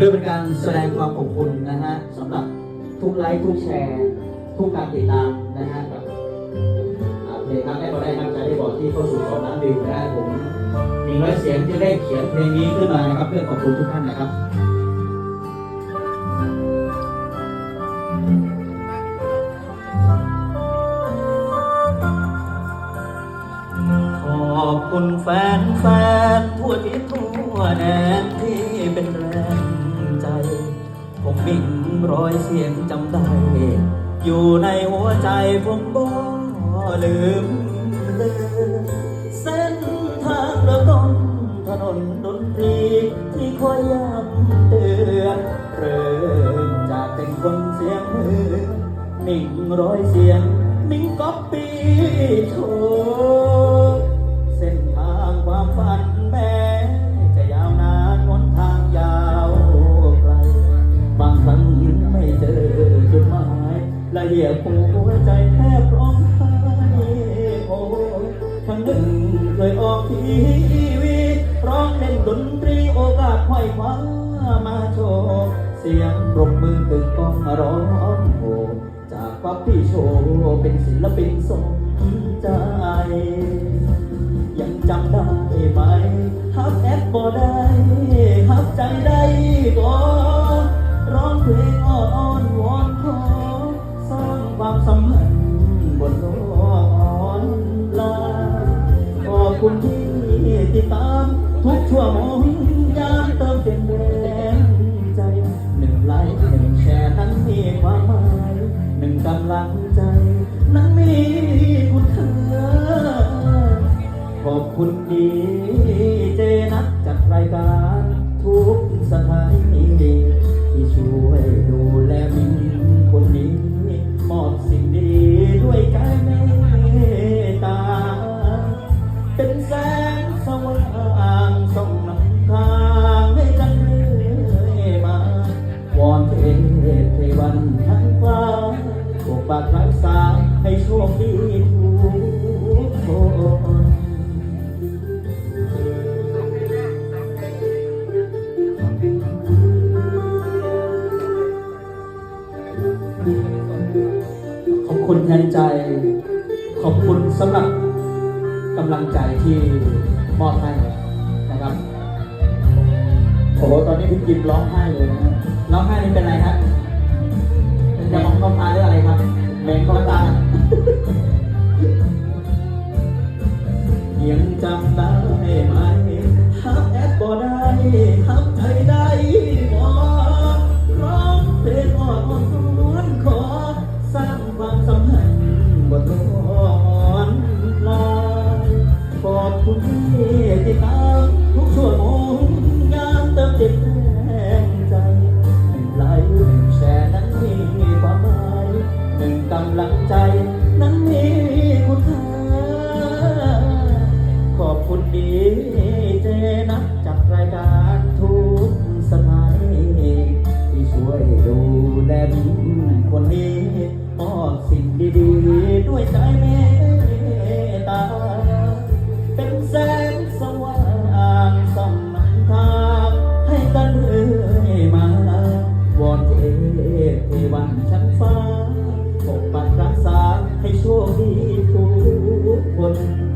คือเป็นการแสดงความขอบคุณนะฮะสำหรับทุกไลค์ทุกแชร์ ทุกการติดตามนะฮะกับเพลงครั้งแรกก็ได้ตั้งใจได้บอกที่เข้าสู่สองล้านวิวนะฮะผมมีร้อยเสียงที่ได้เขียนเพลงนี้ขึ้นมานะครับเพื่อขอบคุณทุกท่านนะครับขอบคุณแฟนแฟนๆทั่วทิศทั่วแดนที่ รอยเสียงจำได้ อยู่ในหัวใจผมบ่ลืมเลือนเส้นทางเริ่มต้นถนนดนตรีที่คอยย้ำเตือนเริ่มจากเป็นคนเสียงมือมิ่งรอยเสียงมิ่งก๊อปปี้โชว์ เอียดหัวใจแทบร้องไห้โอ้ครั้งหนึ่งเคยออกทีวีร้องเล่นดนตรีโอกาสค่อยคว้ามาโชว์เสียงปรบมือตึงก้องร้องโหจากป๊อปปี้โชว์เป็นศิลปินสมใจ ยังจำได้ไหมฮับแอปบ่ได้ คุณที่ติดตาม ทุกชั่วโมงยามเติมเต็มแรงใจ หนึ่งไลค์หนึ่งแชร์นั้นมีความหมายหนึ่งกำลังใจ นั้นมีคุณค่าขอบคุณดีเจนักจัดรายการ ทุกสถานีที่ช่วยดูแล ปกปักรักษาให้โชคดีทุกคนขอบคุณแทนใจ ขอบคุณสำหรับกำลังใจที่มอบให้นะครับโอ้โหตอนนี้พี่กิมร้องไห้เลยนะฮะร้องไห้นี่เป็นไรครับเป็น จะมองน้ำตาหรืออะไรครับแมงเข้าตายังจำได้ไหมฮับแอปบ่ได้ฮับใจได้บ่ร้องเพลงอ่อนอ่อนสวนขอ สร้างความสัมพันธ์บนลอนลน์ขอบคุณที่ติดตามทุกชั่วโมงงานเติมเต็มำลังใจนั้นมีคุณค่า ขอบคุณดีเจนะจัดรายการทุกสถานที่ช่วยดูแลผู้คนนี้มอบสิ่งดีๆ ด้วยใจเมตตา เป็นแสงสว่างส่องทางให้กันเรื่อยมาวอนเทพเทวันชั้นฟ้า alone.